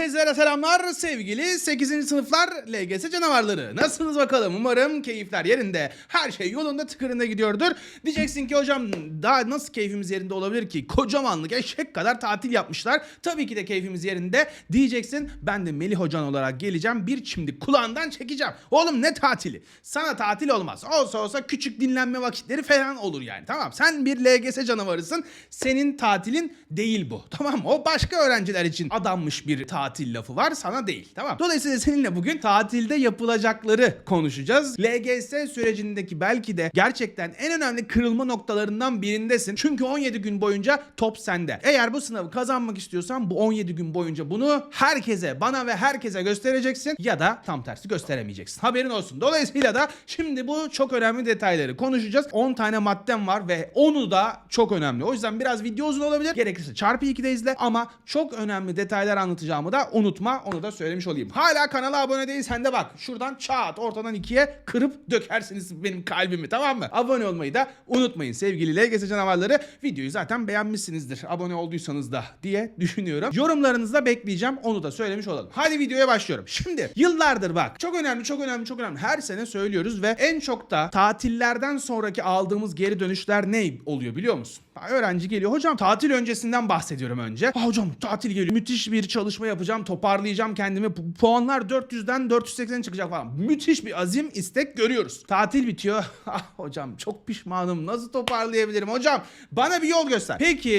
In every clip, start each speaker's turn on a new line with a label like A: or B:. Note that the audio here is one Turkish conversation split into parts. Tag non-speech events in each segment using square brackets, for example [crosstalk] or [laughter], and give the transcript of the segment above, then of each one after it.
A: Herkese selamlar sevgili 8. sınıflar LGS canavarları. Nasılsınız bakalım? Umarım keyifler yerinde. Her şey yolunda tıkırında gidiyordur. Diyeceksin ki hocam daha nasıl keyfimiz yerinde olabilir ki? Kocamanlık eşek kadar tatil yapmışlar. Tabii ki de keyfimiz yerinde. Diyeceksin ben de Melih hocan olarak geleceğim. Bir çimdik kulağından çekeceğim. Oğlum ne tatili? Sana tatil olmaz. Olsa olsa küçük dinlenme vakitleri falan olur yani. Tamam sen bir LGS canavarısın. Senin tatilin değil bu. Tamam? O başka öğrenciler için adanmış bir tatil lafı var. Sana değil. Tamam. Dolayısıyla seninle bugün tatilde yapılacakları konuşacağız. LGS sürecindeki belki de gerçekten en önemli kırılma noktalarından birindesin. Çünkü 17 gün boyunca top sende. Eğer bu sınavı kazanmak istiyorsan bu 17 gün boyunca bunu herkese, bana ve herkese göstereceksin ya da tam tersi gösteremeyeceksin. Haberin olsun. Dolayısıyla da şimdi bu çok önemli detayları konuşacağız. 10 tane maddem var ve 10'u da çok önemli. O yüzden biraz video uzun olabilir. Gerekirse çarpı 2'de izle ama çok önemli detaylar anlatacağımı da unutma. Onu da söylemiş olayım. Hala kanala abone değilsen de bak şuradan çat ortadan ikiye kırıp dökersiniz benim kalbimi tamam mı? Abone olmayı da unutmayın sevgili LGS canavarları. Videoyu zaten beğenmişsinizdir. Abone olduysanız da diye düşünüyorum. Yorumlarınızı da bekleyeceğim. Onu da söylemiş olalım. Hadi videoya başlıyorum. Şimdi yıllardır bak çok önemli çok önemli çok önemli. Her sene söylüyoruz ve en çok da tatillerden sonraki aldığımız geri dönüşler ne oluyor biliyor musun? Öğrenci geliyor. Hocam tatil öncesinden bahsediyorum önce. "Aa, hocam tatil geliyor. Müthiş bir çalışma yapacağım. Toparlayacağım kendimi. Pu- Puanlar 400'den 480 çıkacak falan. Müthiş bir azim, istek görüyoruz. Tatil bitiyor. [laughs] Ah hocam çok pişmanım. Nasıl toparlayabilirim hocam? Bana bir yol göster. Peki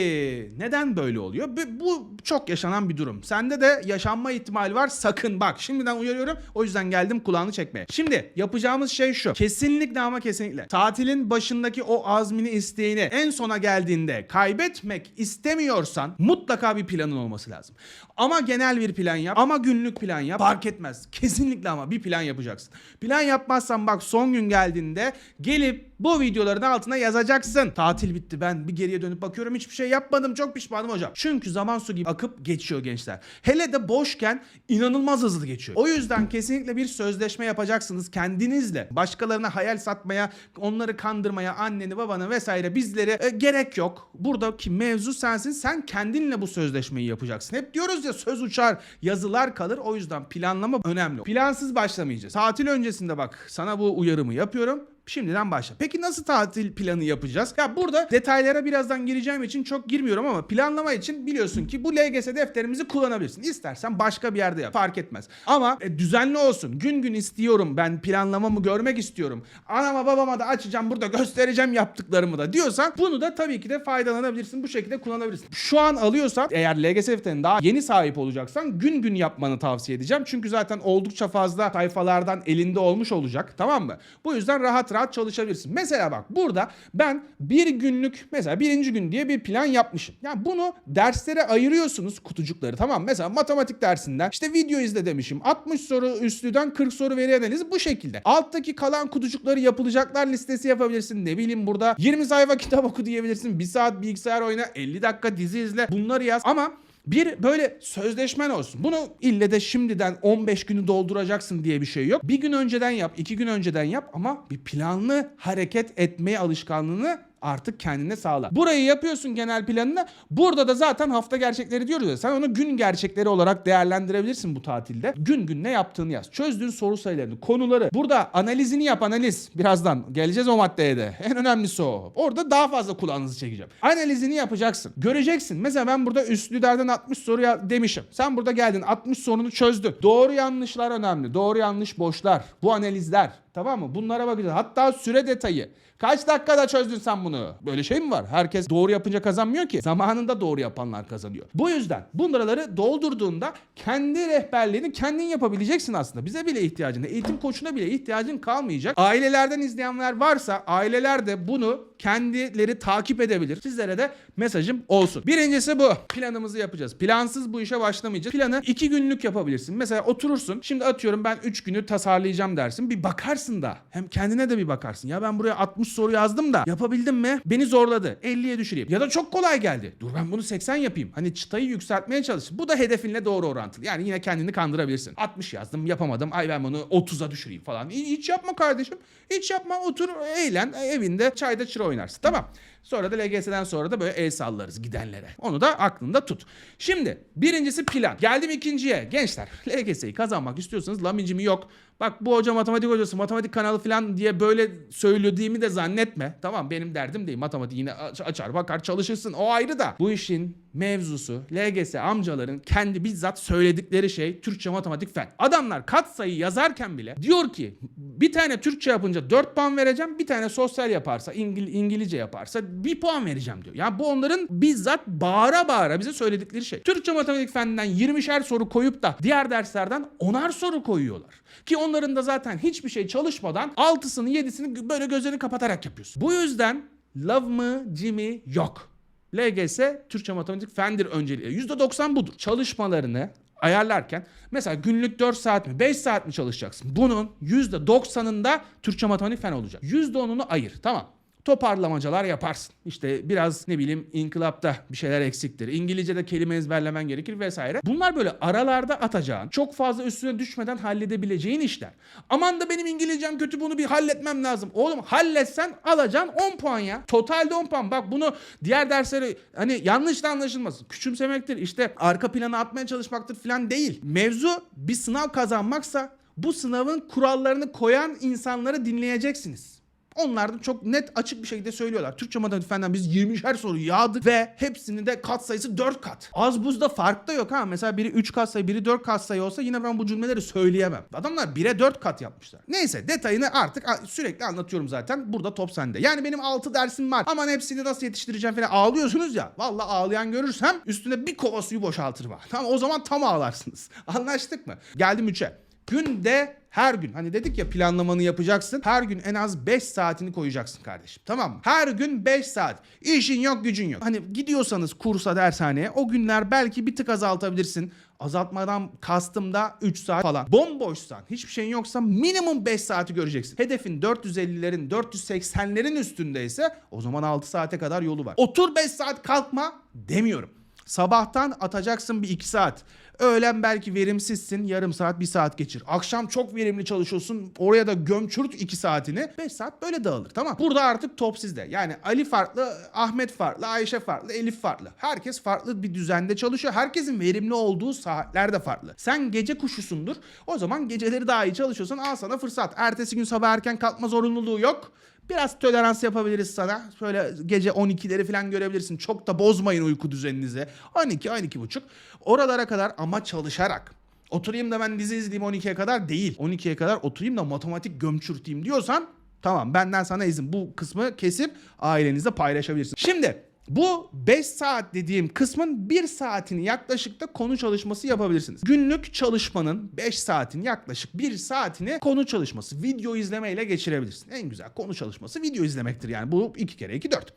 A: neden böyle oluyor? Bu çok yaşanan bir durum. Sende de yaşanma ihtimali var. Sakın bak şimdiden uyarıyorum. O yüzden geldim kulağını çekmeye. Şimdi yapacağımız şey şu. Kesinlikle ama kesinlikle. Tatilin başındaki o azmini, isteğini en sona geldiğinde kaybetmek istemiyorsan mutlaka bir planın olması lazım. Ama genel bir plan yap. Ama günlük plan yap. Fark etmez. Kesinlikle ama bir plan yapacaksın. Plan yapmazsan bak son gün geldiğinde gelip bu videoların altına yazacaksın. Tatil bitti ben bir geriye dönüp bakıyorum hiçbir şey yapmadım çok pişmanım hocam. Çünkü zaman su gibi akıp geçiyor gençler. Hele de boşken inanılmaz hızlı geçiyor. O yüzden kesinlikle bir sözleşme yapacaksınız kendinizle. Başkalarına hayal satmaya, onları kandırmaya, anneni, babanı vesaire bizlere e, gerek yok. Buradaki mevzu sensin. Sen kendinle bu sözleşmeyi yapacaksın. Hep diyoruz ya söz uçar, yazılar kalır. O yüzden planlama önemli. Plansız başlamayacağız. Tatil öncesinde bak sana bu uyarımı yapıyorum. Şimdiden başla. Peki nasıl tatil planı yapacağız? Ya burada detaylara birazdan gireceğim için çok girmiyorum ama planlama için biliyorsun ki bu LGS defterimizi kullanabilirsin. İstersen başka bir yerde yap. Fark etmez. Ama e, düzenli olsun. Gün gün istiyorum. Ben planlamamı görmek istiyorum. Anama babama da açacağım burada göstereceğim yaptıklarımı da diyorsan bunu da tabii ki de faydalanabilirsin. Bu şekilde kullanabilirsin. Şu an alıyorsan eğer LGS defterine daha yeni sahip olacaksan gün gün yapmanı tavsiye edeceğim. Çünkü zaten oldukça fazla sayfalardan elinde olmuş olacak. Tamam mı? Bu yüzden rahat rahat çalışabilirsin. Mesela bak burada ben bir günlük mesela birinci gün diye bir plan yapmışım. Yani bunu derslere ayırıyorsunuz kutucukları tamam? Mesela matematik dersinden işte video izle demişim. 60 soru üstüden 40 soru veri analizi bu şekilde. Alttaki kalan kutucukları yapılacaklar listesi yapabilirsin. Ne bileyim burada 20 sayfa kitap oku diyebilirsin. 1 saat bilgisayar oyna 50 dakika dizi izle bunları yaz ama bir böyle sözleşmen olsun. Bunu ille de şimdiden 15 günü dolduracaksın diye bir şey yok. Bir gün önceden yap, iki gün önceden yap ama bir planlı hareket etmeye alışkanlığını artık kendine sağla. Burayı yapıyorsun genel planını. Burada da zaten hafta gerçekleri diyoruz ya. Sen onu gün gerçekleri olarak değerlendirebilirsin bu tatilde. Gün gün ne yaptığını yaz. Çözdüğün soru sayılarını, konuları. Burada analizini yap analiz. Birazdan geleceğiz o maddeye de. En önemlisi o. Orada daha fazla kulağınızı çekeceğim. Analizini yapacaksın. Göreceksin. Mesela ben burada üstlülerden 60 soru demişim. Sen burada geldin 60 sorunu çözdün. Doğru yanlışlar önemli. Doğru yanlış boşlar. Bu analizler. Tamam mı? Bunlara bakacağız. Hatta süre detayı. Kaç dakikada çözdün sen bunu? Böyle şey mi var? Herkes doğru yapınca kazanmıyor ki. Zamanında doğru yapanlar kazanıyor. Bu yüzden bunları doldurduğunda kendi rehberliğini kendin yapabileceksin aslında. Bize bile ihtiyacın, eğitim koçuna bile ihtiyacın kalmayacak. Ailelerden izleyenler varsa aileler de bunu kendileri takip edebilir. Sizlere de mesajım olsun. Birincisi bu. Planımızı yapacağız. Plansız bu işe başlamayacağız. Planı iki günlük yapabilirsin. Mesela oturursun. Şimdi atıyorum ben üç günü tasarlayacağım dersin. Bir bakarsın da hem kendine de bir bakarsın. Ya ben buraya 60 soru yazdım da yapabildim mi? Beni zorladı. 50'ye düşüreyim. Ya da çok kolay geldi. Dur ben bunu 80 yapayım. Hani çıtayı yükseltmeye çalış. Bu da hedefinle doğru orantılı. Yani yine kendini kandırabilirsin. 60 yazdım yapamadım. Ay ben bunu 30'a düşüreyim falan. Hiç yapma kardeşim. Hiç yapma otur eğlen evinde çayda çıra oynarsın. Tamam. Sonra da LGS'den sonra da böyle el sallarız gidenlere. Onu da aklında tut. Şimdi birincisi plan. Geldim ikinciye. Gençler LGS'yi kazanmak istiyorsanız lamincimi yok. Bak bu hoca matematik hocası matematik kanalı falan diye böyle söylediğimi de zannetme. Tamam benim derdim değil. Matematik yine aç- açar bakar çalışırsın. O ayrı da. Bu işin mevzusu LGS amcaların kendi bizzat söyledikleri şey Türkçe matematik fen. Adamlar katsayı yazarken bile diyor ki bir tane Türkçe yapınca 4 puan vereceğim. Bir tane sosyal yaparsa İngil İngilizce yaparsa 1 puan vereceğim diyor. Yani bu onların bizzat bağıra bağıra bize söyledikleri şey. Türkçe matematik feninden 20'şer soru koyup da diğer derslerden 10'ar soru koyuyorlar. Ki onların da zaten hiçbir şey çalışmadan 6'sını 7'sini böyle gözlerini kapatarak yapıyorsun. Bu yüzden love mı Jimmy yok. LGS Türkçe matematik fendir önceliği. %90 budur. Çalışmalarını ayarlarken mesela günlük 4 saat mi 5 saat mi çalışacaksın? Bunun %90'ında Türkçe matematik fen olacak. %10'unu ayır tamam. Toparlamacalar yaparsın. İşte biraz ne bileyim inkılapta bir şeyler eksiktir. İngilizce'de kelime ezberlemen gerekir vesaire. Bunlar böyle aralarda atacağın, çok fazla üstüne düşmeden halledebileceğin işler. Aman da benim İngilizcem kötü bunu bir halletmem lazım. Oğlum halletsen alacaksın 10 puan ya. Totalde 10 puan. Bak bunu diğer dersleri hani yanlış da anlaşılmasın. Küçümsemektir işte arka plana atmaya çalışmaktır falan değil. Mevzu bir sınav kazanmaksa bu sınavın kurallarını koyan insanları dinleyeceksiniz. Onlar da çok net açık bir şekilde söylüyorlar. Türkçe matematik fenden biz 20'şer soru yağdık ve hepsinin de kat sayısı 4 kat. Az buzda fark da yok ha. Mesela biri 3 kat sayı, biri 4 kat sayı olsa yine ben bu cümleleri söyleyemem. Adamlar 1'e 4 kat yapmışlar. Neyse detayını artık sürekli anlatıyorum zaten. Burada top sende. Yani benim 6 dersim var. Aman hepsini nasıl yetiştireceğim falan ağlıyorsunuz ya. Vallahi ağlayan görürsem üstüne bir kova suyu boşaltırım. Tamam o zaman tam ağlarsınız. [laughs] Anlaştık mı? Geldim 3'e. Günde her gün hani dedik ya planlamanı yapacaksın. Her gün en az 5 saatini koyacaksın kardeşim. Tamam mı? Her gün 5 saat. İşin yok gücün yok. Hani gidiyorsanız kursa dershaneye o günler belki bir tık azaltabilirsin. Azaltmadan kastım da 3 saat falan. Bomboşsan, hiçbir şeyin yoksa minimum 5 saati göreceksin. Hedefin 450'lerin, 480'lerin üstündeyse o zaman 6 saate kadar yolu var. Otur 5 saat kalkma demiyorum. Sabahtan atacaksın bir 2 saat. Öğlen belki verimsizsin yarım saat bir saat geçir. Akşam çok verimli çalışıyorsun oraya da gömçürt 2 saatini 5 saat böyle dağılır tamam. Burada artık top sizde. Yani Ali farklı, Ahmet farklı, Ayşe farklı, Elif farklı. Herkes farklı bir düzende çalışıyor. Herkesin verimli olduğu saatler de farklı. Sen gece kuşusundur. O zaman geceleri daha iyi çalışıyorsan al sana fırsat. Ertesi gün sabah erken kalkma zorunluluğu yok. Biraz tolerans yapabiliriz sana. Şöyle gece 12'leri falan görebilirsin. Çok da bozmayın uyku düzeninizi. 12, 12 buçuk. Oralara kadar ama çalışarak. Oturayım da ben dizi izleyeyim 12'ye kadar değil. 12'ye kadar oturayım da matematik gömçürteyim diyorsan tamam benden sana izin. Bu kısmı kesip ailenizle paylaşabilirsin. Şimdi bu 5 saat dediğim kısmın 1 saatini yaklaşık da konu çalışması yapabilirsiniz. Günlük çalışmanın 5 saatin yaklaşık 1 saatini konu çalışması, video izlemeyle geçirebilirsin. En güzel konu çalışması video izlemektir yani. Bu 2 kere 2 4.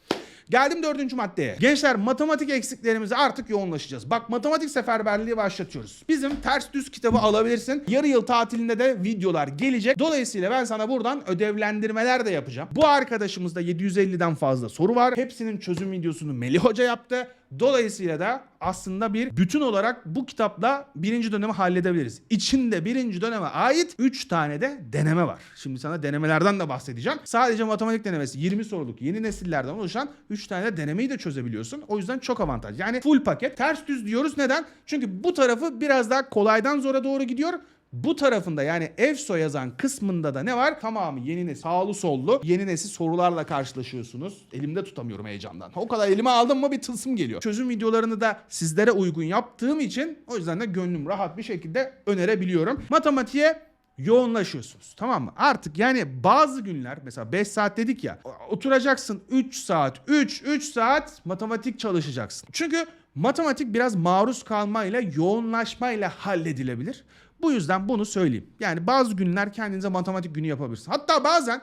A: Geldim dördüncü maddeye. Gençler matematik eksiklerimize artık yoğunlaşacağız. Bak matematik seferberliği başlatıyoruz. Bizim ters düz kitabı alabilirsin. Yarı yıl tatilinde de videolar gelecek. Dolayısıyla ben sana buradan ödevlendirmeler de yapacağım. Bu arkadaşımızda 750'den fazla soru var. Hepsinin çözüm videosunu Melih Hoca yaptı. Dolayısıyla da aslında bir bütün olarak bu kitapla birinci dönemi halledebiliriz. İçinde birinci döneme ait 3 tane de deneme var. Şimdi sana denemelerden de bahsedeceğim. Sadece matematik denemesi 20 soruluk yeni nesillerden oluşan 3 tane de denemeyi de çözebiliyorsun. O yüzden çok avantaj. Yani full paket. Ters düz diyoruz. Neden? Çünkü bu tarafı biraz daha kolaydan zora doğru gidiyor. Bu tarafında yani EFSO yazan kısmında da ne var? Tamamı yeni nesil, sağlı sollu yeni nesil sorularla karşılaşıyorsunuz. Elimde tutamıyorum heyecandan. O kadar elime aldım mı bir tılsım geliyor. Çözüm videolarını da sizlere uygun yaptığım için o yüzden de gönlüm rahat bir şekilde önerebiliyorum. Matematiğe yoğunlaşıyorsunuz. Tamam mı? Artık yani bazı günler mesela 5 saat dedik ya oturacaksın 3 saat 3 3 saat matematik çalışacaksın. Çünkü matematik biraz maruz kalmayla yoğunlaşmayla halledilebilir. Bu yüzden bunu söyleyeyim. Yani bazı günler kendinize matematik günü yapabilirsiniz. Hatta bazen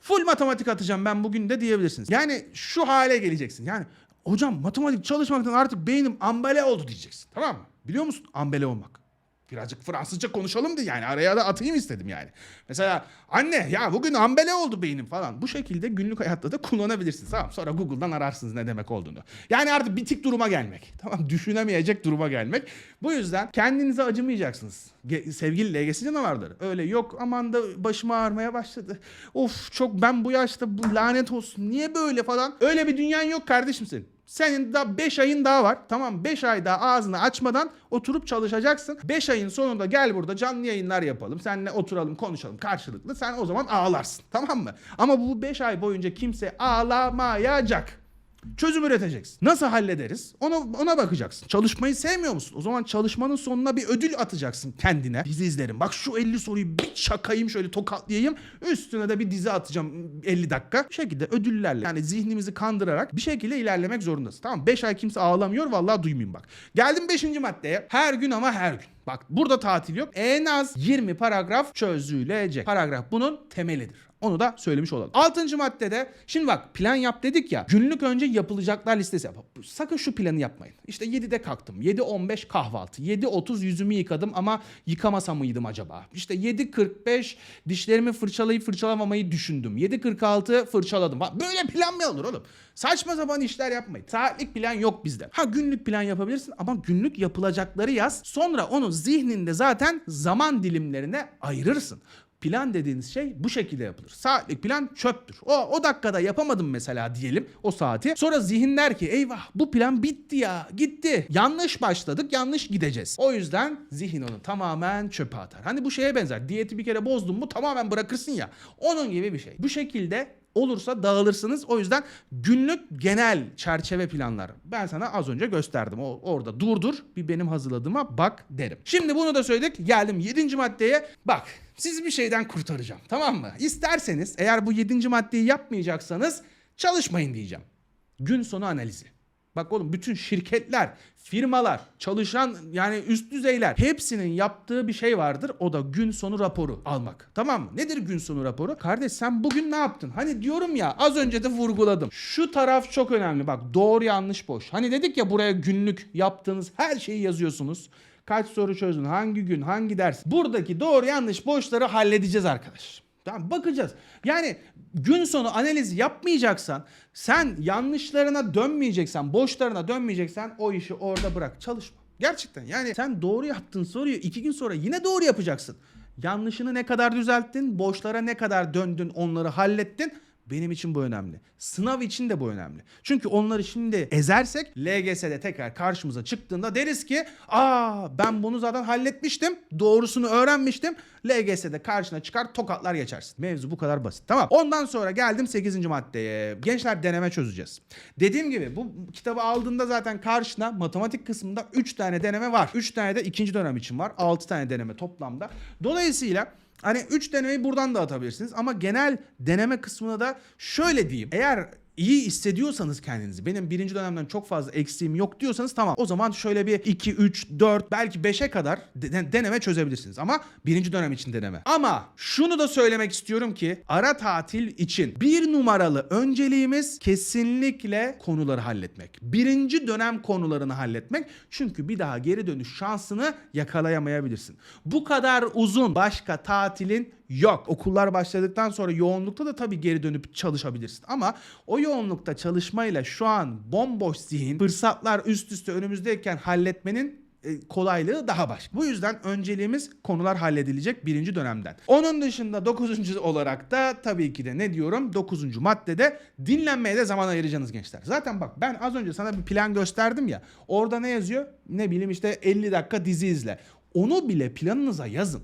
A: full matematik atacağım ben bugün de diyebilirsiniz. Yani şu hale geleceksin. Yani hocam matematik çalışmaktan artık beynim ambele oldu diyeceksin. Tamam mı? Biliyor musun ambele olmak? Birazcık Fransızca konuşalım diye yani araya da atayım istedim yani. Mesela anne ya bugün ambele oldu beynim falan. Bu şekilde günlük hayatta da kullanabilirsiniz. Tamam sonra Google'dan ararsınız ne demek olduğunu. Yani artık bitik duruma gelmek. Tamam düşünemeyecek duruma gelmek. Bu yüzden kendinize acımayacaksınız. Ge- sevgili LGS canavarları. Öyle yok aman da başım ağrımaya başladı. Of çok ben bu yaşta bu lanet olsun. Niye böyle falan. Öyle bir dünyan yok kardeşim senin. Senin daha 5 ayın daha var. Tamam 5 ay daha ağzını açmadan oturup çalışacaksın. 5 ayın sonunda gel burada canlı yayınlar yapalım. Seninle oturalım konuşalım karşılıklı. Sen o zaman ağlarsın. Tamam mı? Ama bu 5 ay boyunca kimse ağlamayacak. Çözüm üreteceksin. Nasıl hallederiz? Ona, ona bakacaksın. Çalışmayı sevmiyor musun? O zaman çalışmanın sonuna bir ödül atacaksın kendine. Dizi izlerim. Bak şu 50 soruyu bir çakayım şöyle tokatlayayım. Üstüne de bir dizi atacağım 50 dakika. Bir şekilde ödüllerle yani zihnimizi kandırarak bir şekilde ilerlemek zorundasın. Tamam 5 ay kimse ağlamıyor vallahi duymayayım bak. Geldim 5. maddeye. Her gün ama her gün. Bak burada tatil yok. En az 20 paragraf çözülecek. Paragraf bunun temelidir. Onu da söylemiş olalım. Altıncı maddede şimdi bak plan yap dedik ya. Günlük önce yapılacaklar listesi yap. Sakın şu planı yapmayın. İşte 7'de kalktım. 7.15 kahvaltı. 7.30 yüzümü yıkadım ama yıkamasa mıydım acaba? İşte 7.45 dişlerimi fırçalayıp fırçalamamayı düşündüm. 7.46 fırçaladım. Böyle plan mı olur oğlum? Saçma sapan işler yapmayın. Saatlik plan yok bizde. Ha günlük plan yapabilirsin ama günlük yapılacakları yaz. Sonra onu zihninde zaten zaman dilimlerine ayırırsın. Plan dediğiniz şey bu şekilde yapılır. Saatlik plan çöptür. O, o dakikada yapamadım mesela diyelim o saati. Sonra zihin der ki eyvah bu plan bitti ya gitti. Yanlış başladık yanlış gideceğiz. O yüzden zihin onu tamamen çöpe atar. Hani bu şeye benzer. Diyeti bir kere bozdun mu tamamen bırakırsın ya. Onun gibi bir şey. Bu şekilde olursa dağılırsınız. O yüzden günlük genel çerçeve planlar. Ben sana az önce gösterdim. O, orada durdur bir benim hazırladığıma bak derim. Şimdi bunu da söyledik. Geldim 7. maddeye. Bak sizi bir şeyden kurtaracağım. Tamam mı? İsterseniz eğer bu 7. maddeyi yapmayacaksanız çalışmayın diyeceğim. Gün sonu analizi. Bak oğlum bütün şirketler, firmalar, çalışan yani üst düzeyler hepsinin yaptığı bir şey vardır. O da gün sonu raporu almak. Tamam mı? Nedir gün sonu raporu? Kardeş sen bugün ne yaptın? Hani diyorum ya az önce de vurguladım. Şu taraf çok önemli. Bak doğru yanlış boş. Hani dedik ya buraya günlük yaptığınız her şeyi yazıyorsunuz. Kaç soru çözdün? Hangi gün? Hangi ders? Buradaki doğru yanlış boşları halledeceğiz arkadaş. Tamam bakacağız. Yani gün sonu analiz yapmayacaksan, sen yanlışlarına dönmeyeceksen, boşlarına dönmeyeceksen o işi orada bırak. Çalışma. Gerçekten yani sen doğru yaptın soruyu iki gün sonra yine doğru yapacaksın. Yanlışını ne kadar düzelttin, boşlara ne kadar döndün, onları hallettin. Benim için bu önemli. Sınav için de bu önemli. Çünkü onları şimdi ezersek LGS'de tekrar karşımıza çıktığında deriz ki aa ben bunu zaten halletmiştim. Doğrusunu öğrenmiştim. LGS'de karşına çıkar tokatlar geçersin. Mevzu bu kadar basit. Tamam. Ondan sonra geldim 8. maddeye. Gençler deneme çözeceğiz. Dediğim gibi bu kitabı aldığında zaten karşına matematik kısmında 3 tane deneme var. 3 tane de ikinci dönem için var. 6 tane deneme toplamda. Dolayısıyla Hani 3 denemeyi buradan da atabilirsiniz ama genel deneme kısmına da şöyle diyeyim. Eğer iyi hissediyorsanız kendinizi benim birinci dönemden çok fazla eksiğim yok diyorsanız tamam o zaman şöyle bir 2, 3, 4 belki 5'e kadar de- deneme çözebilirsiniz ama birinci dönem için deneme. Ama şunu da söylemek istiyorum ki ara tatil için bir numaralı önceliğimiz kesinlikle konuları halletmek. Birinci dönem konularını halletmek çünkü bir daha geri dönüş şansını yakalayamayabilirsin. Bu kadar uzun başka tatilin yok. Okullar başladıktan sonra yoğunlukta da tabii geri dönüp çalışabilirsin. Ama o yoğunlukta çalışmayla şu an bomboş zihin, fırsatlar üst üste önümüzdeyken halletmenin e, kolaylığı daha başka. Bu yüzden önceliğimiz konular halledilecek birinci dönemden. Onun dışında dokuzuncu olarak da tabii ki de ne diyorum? Dokuzuncu maddede dinlenmeye de zaman ayıracaksınız gençler. Zaten bak ben az önce sana bir plan gösterdim ya. Orada ne yazıyor? Ne bileyim işte 50 dakika dizi izle. Onu bile planınıza yazın.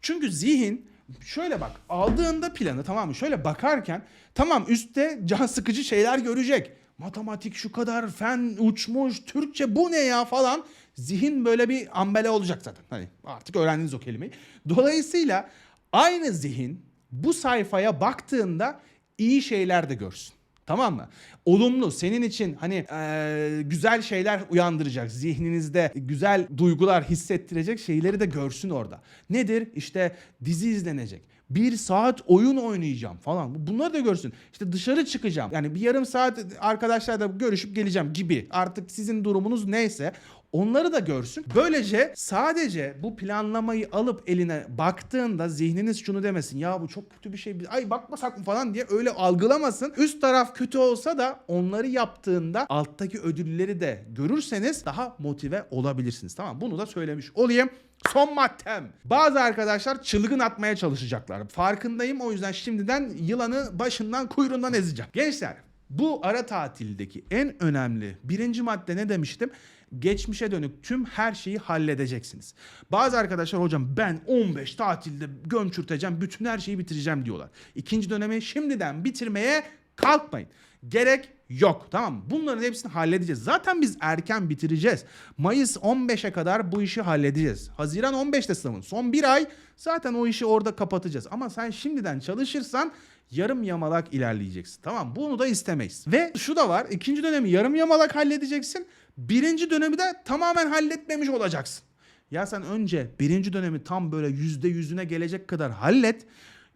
A: Çünkü zihin şöyle bak aldığında planı tamam mı? Şöyle bakarken tamam üstte can sıkıcı şeyler görecek. Matematik şu kadar, fen uçmuş, Türkçe bu ne ya falan. Zihin böyle bir ambele olacak zaten. Hani artık öğrendiniz o kelimeyi. Dolayısıyla aynı zihin bu sayfaya baktığında iyi şeyler de görsün. Tamam mı? Olumlu senin için hani eee, güzel şeyler uyandıracak zihninizde güzel duygular hissettirecek şeyleri de görsün orada. Nedir? İşte dizi izlenecek. Bir saat oyun oynayacağım falan. Bunları da görsün. İşte dışarı çıkacağım. Yani bir yarım saat arkadaşlarla görüşüp geleceğim gibi. Artık sizin durumunuz neyse onları da görsün. Böylece sadece bu planlamayı alıp eline baktığında zihniniz şunu demesin. Ya bu çok kötü bir şey. Ay bakmasak mı falan diye öyle algılamasın. Üst taraf kötü olsa da onları yaptığında alttaki ödülleri de görürseniz daha motive olabilirsiniz. Tamam bunu da söylemiş olayım. Son maddem. Bazı arkadaşlar çılgın atmaya çalışacaklar. Farkındayım o yüzden şimdiden yılanı başından kuyruğundan ezeceğim. Gençler bu ara tatildeki en önemli birinci madde ne demiştim? Geçmişe dönük tüm her şeyi halledeceksiniz. Bazı arkadaşlar hocam ben 15 tatilde gömçürteceğim, bütün her şeyi bitireceğim diyorlar. İkinci dönemi şimdiden bitirmeye kalkmayın. Gerek yok tamam mı? Bunların hepsini halledeceğiz. Zaten biz erken bitireceğiz. Mayıs 15'e kadar bu işi halledeceğiz. Haziran 15'te sınavın. Son bir ay zaten o işi orada kapatacağız. Ama sen şimdiden çalışırsan yarım yamalak ilerleyeceksin. Tamam bunu da istemeyiz. Ve şu da var. ikinci dönemi yarım yamalak halledeceksin. Birinci dönemi de tamamen halletmemiş olacaksın. Ya sen önce birinci dönemi tam böyle yüzde yüzüne gelecek kadar hallet.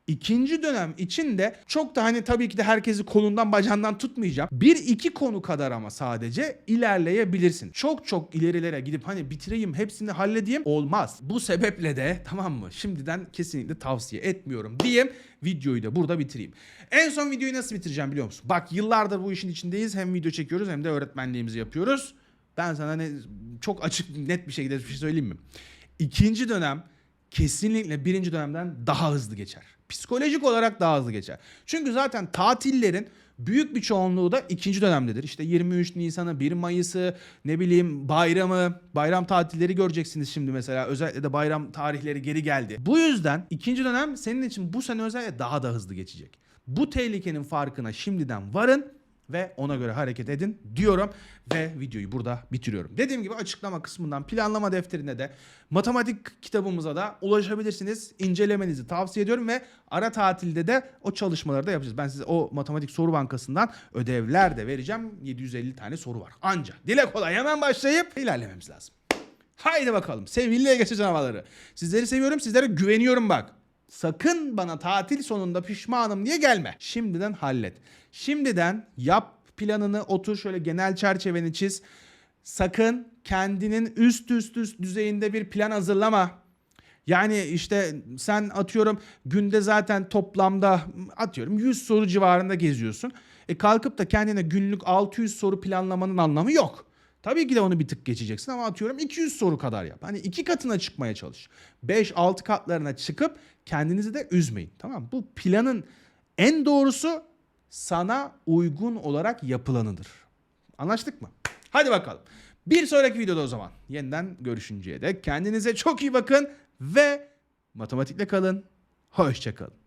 A: İkinci dönem için de çok da hani tabii ki de herkesi kolundan bacağından tutmayacağım. Bir iki konu kadar ama sadece ilerleyebilirsin. Çok çok ilerilere gidip hani bitireyim hepsini halledeyim olmaz. Bu sebeple de tamam mı şimdiden kesinlikle tavsiye etmiyorum diyeyim. Videoyu da burada bitireyim. En son videoyu nasıl bitireceğim biliyor musun? Bak yıllardır bu işin içindeyiz. Hem video çekiyoruz hem de öğretmenliğimizi yapıyoruz. Ben sana ne, çok açık net bir şekilde bir şey söyleyeyim mi? İkinci dönem kesinlikle birinci dönemden daha hızlı geçer. Psikolojik olarak daha hızlı geçer. Çünkü zaten tatillerin büyük bir çoğunluğu da ikinci dönemdedir. İşte 23 Nisan'ı, 1 Mayıs'ı, ne bileyim bayramı, bayram tatilleri göreceksiniz şimdi mesela. Özellikle de bayram tarihleri geri geldi. Bu yüzden ikinci dönem senin için bu sene özellikle daha da hızlı geçecek. Bu tehlikenin farkına şimdiden varın ve ona göre hareket edin diyorum ve videoyu burada bitiriyorum. Dediğim gibi açıklama kısmından planlama defterine de matematik kitabımıza da ulaşabilirsiniz. İncelemenizi tavsiye ediyorum ve ara tatilde de o çalışmaları da yapacağız. Ben size o matematik soru bankasından ödevler de vereceğim. 750 tane soru var. Anca dile kolay hemen başlayıp ilerlememiz lazım. Haydi bakalım sevgili LGS canavarları. Sizleri seviyorum sizlere güveniyorum bak. Sakın bana tatil sonunda pişmanım diye gelme. Şimdiden hallet. Şimdiden yap planını otur şöyle genel çerçeveni çiz. Sakın kendinin üst üst üst düzeyinde bir plan hazırlama. Yani işte sen atıyorum günde zaten toplamda atıyorum 100 soru civarında geziyorsun. E kalkıp da kendine günlük 600 soru planlamanın anlamı yok. Tabii ki de onu bir tık geçeceksin ama atıyorum 200 soru kadar yap. Hani iki katına çıkmaya çalış. 5-6 katlarına çıkıp kendinizi de üzmeyin. Tamam? Bu planın en doğrusu sana uygun olarak yapılanıdır. Anlaştık mı? Hadi bakalım. Bir sonraki videoda o zaman yeniden görüşünceye dek kendinize çok iyi bakın ve matematikle kalın. Hoşçakalın.